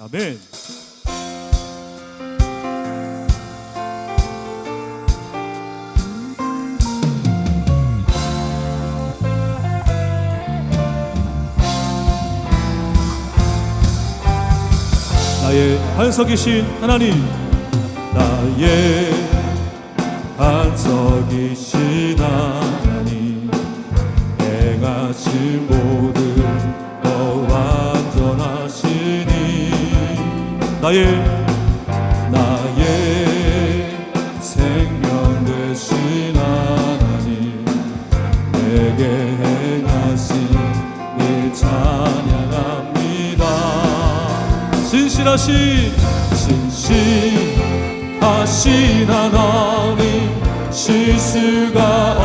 아멘. 나의 반석이신 하나님, 나의 반석이신 하나님, 나의 나의 생명 되신 하나님 내게 행하신 일 찬양합니다. 신실하신 신실하신 하나님 실수가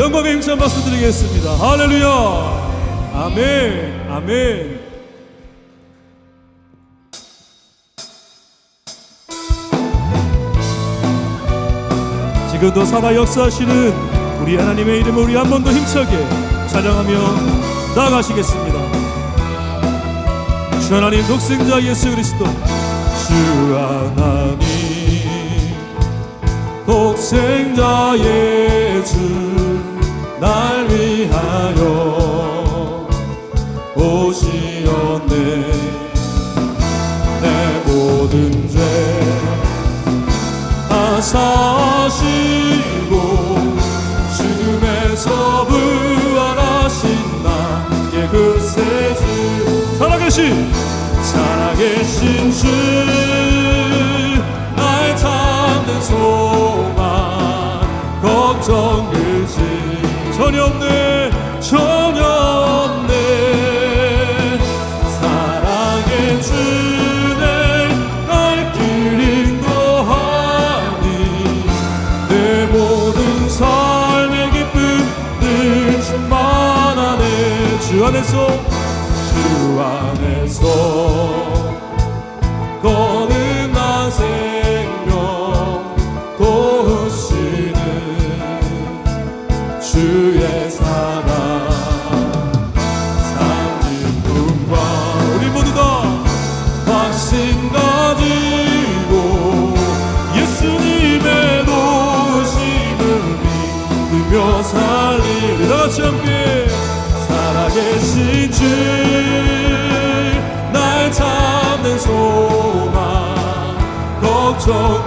영광의 힘찬 박수 드리겠습니다. 할렐루야! 아멘 아멘. 지금도 살아 역사하시는 우리 하나님의 이름을 우리 한 번 더 힘차게 찬양하며 나아가시겠습니다. 주 하나님 독생자 예수 그리스도. 주 하나님 독생자 예수 날 위하여 오시었네. 내 모든 죄 다 사시고 죽음에서 부활하신 나의 그 세주 살아계신 살아계신 주 나의 참된 소 전혀 없네 주의 사랑. 삼진 분과 우리 모두 다 확신 가지고 예수님의 도우심을 믿으며 살리 다 같이 함께 살아계신 주날 찾는 소망 걱정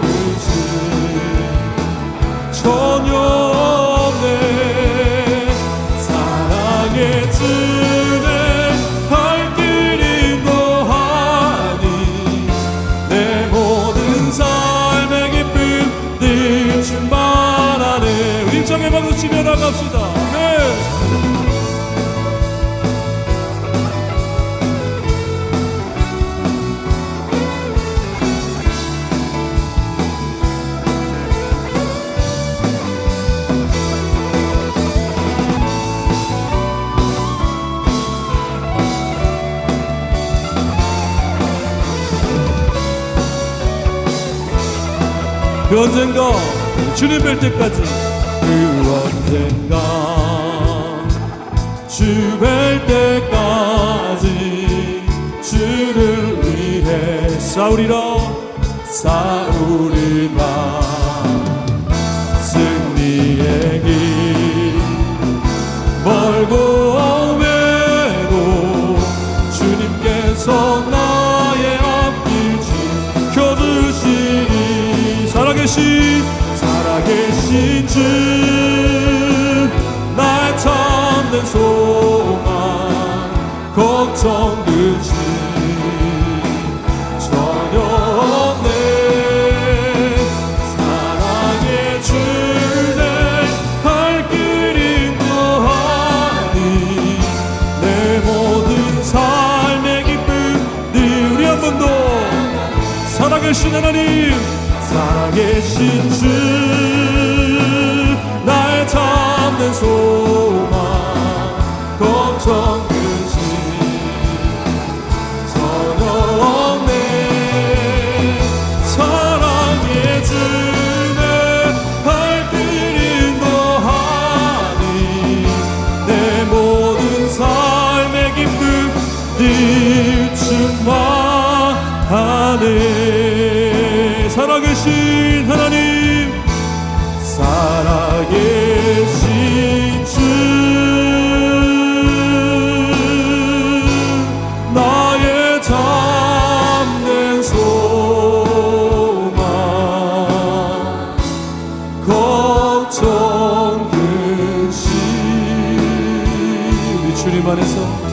그 언젠가 주님 뵐 때까지. 그 언젠가 주 뵐 때까지 주를 위해 싸우리라. 싸우리라. 승리의 길 멀고 살아계신 주날 참는 소망 걱정 근심 전혀 없네. 사랑의 주내 발길 인도하니. 내 모든 삶의 기쁨 늘 우리 한 번 더. 살아계신 하나님 살아계신 주 주님 안에서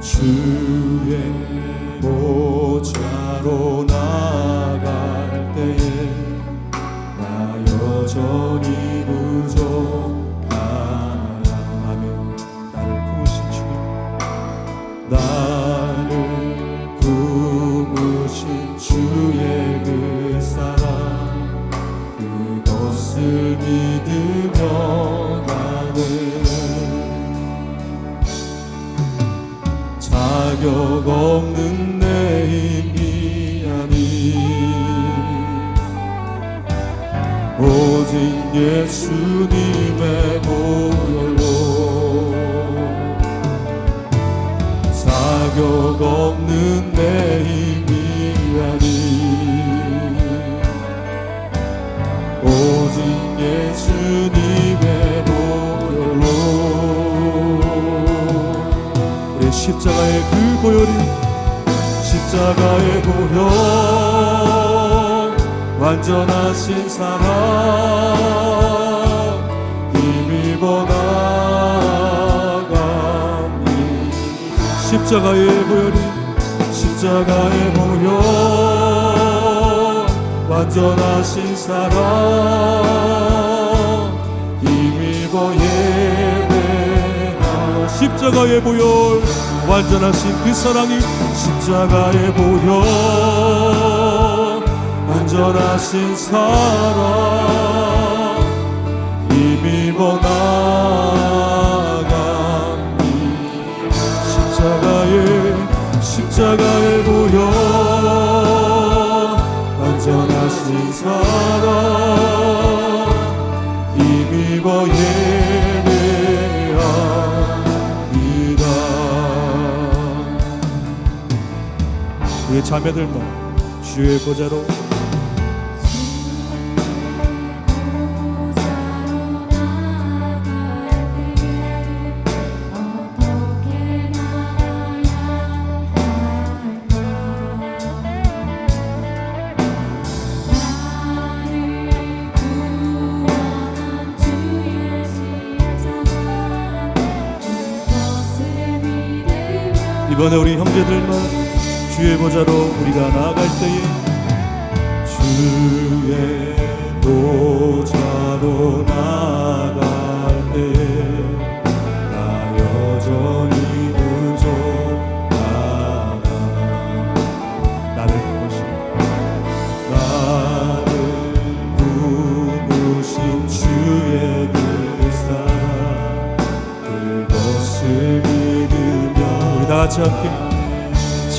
주의 보좌로 나 십자가의 그 보혈이 십자가의 보혈 완전하신 사랑 힘입어 나가니. 십자가의 보혈이 십자가의 보혈 완전하신 사랑 십자가의 보혈 완전하신 그 사랑이 십자가의 보혈 완전하신 사랑 힘입어 나가니 십자가의 십자가의 주의 보좌로 할까 나를 구원한 주의 그것을 믿으며 이번에 우리 형제들만 주의 보좌로 우리가 나아갈 때에 주의 보좌로 나아갈 때에 나 여전히 부족하다 나를 부르시고 나를 부르신 주의 그 사랑 그것을 믿으며 우리 다 같이 함께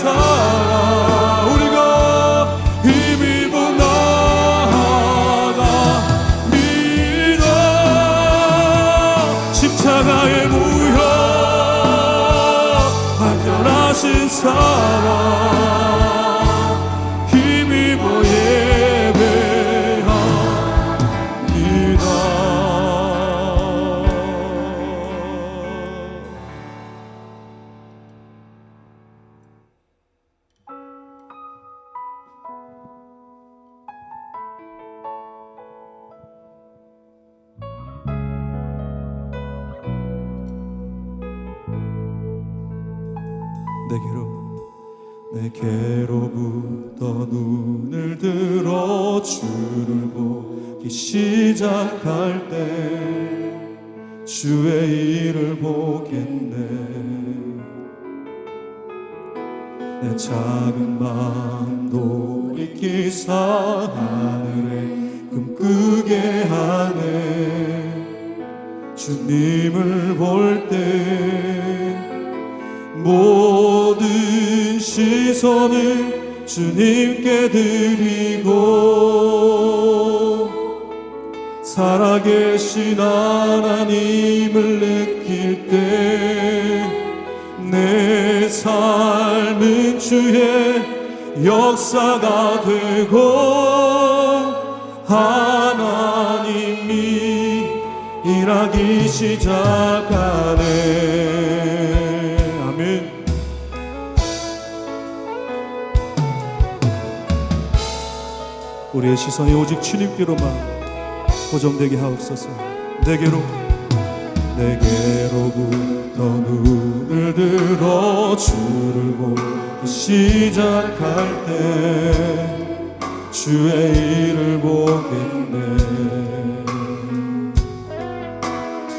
사랑 작은 마음도 잊기사 하늘에 꿈꾸게 하네. 주님을 볼 때 모든 시선을 주님께 드리고 살아계신 하나님을 느낄 때 내 삶 은 주의 역사가 되고 하나님이 일하기 시작하네. 아멘. 우리의 시선이 오직 주님께로만 고정되게 하옵소서. 내게로 내게로부터 눈을 들어 주를 보기 시작할 때 주의 일을 보겠네.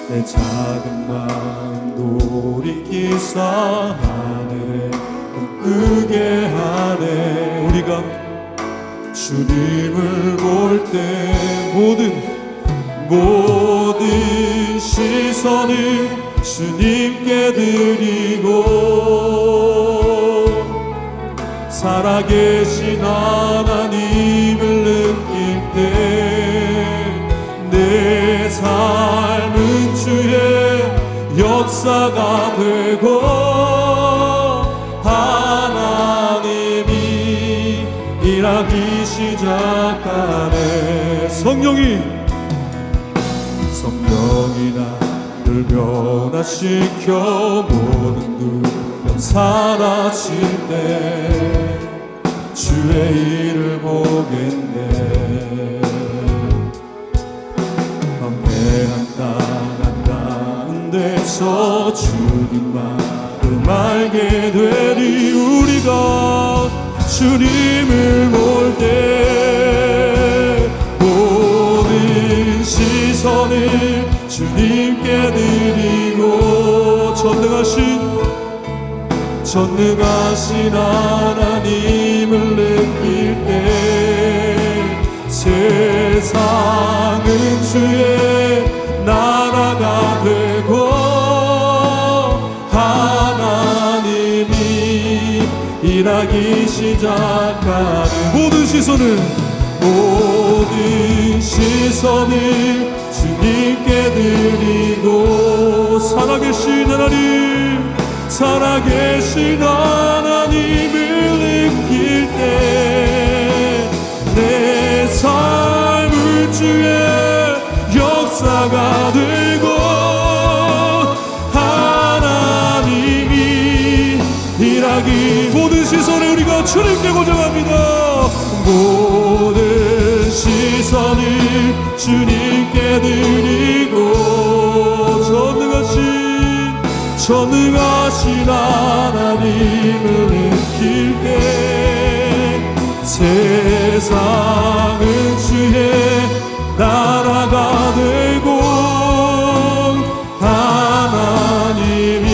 내 작은 마음 돌이키사 하늘에 꿈꾸게 하네. 우리가 주님을 볼 때 모든 모든 시선을 주님께 드리고 살아계신 하나님을 느낄 때 내 삶은 주의 역사가 되고 하나님이 일하기 시작하네. 성령이 성령이 나를 변화시켜 모든 두려움 사라질 때 주의 일을 보겠네. 방패한 땅한 가운데서 주님 마음 알게 되리 우리가 주님을 볼때 시선을 주님께 드리고 전능하신 전능하신 하나님을 느낄 때 세상은 주의 나라가 되고 하나님이 일하기 시작하는 모든 시선을 모든 시선을 주님께 드리고 살아계신 하나님 살아계신 하나님을 느낄 때 내 삶을 주의 역사가 되고 하나님이 일하기 모든 시선을 우리가 주님께 고정합니다. 모든 시선을 주님께 드 신 하나님을 느낄 때 세상은 주의 나라가 되고 하나님이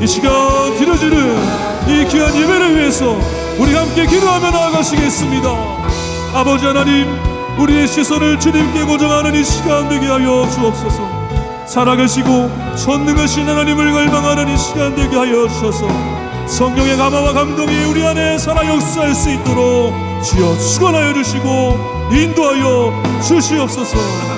이 시간 길어지는 이 귀한 예배를 위해서 우리 함께 기도하며 나아가시겠습니다. 아버지 하나님 우리의 시선을 주님께 고정하는 이 시간 되게 하여 주옵소서 살아계시고 전능하신 하나님을 갈망하는 이 시간 되게 하여 주셔서 성령의 감화와 감동이 우리 안에 살아 역사할 수 있도록 주여 축원하여 주시고 인도하여 주시옵소서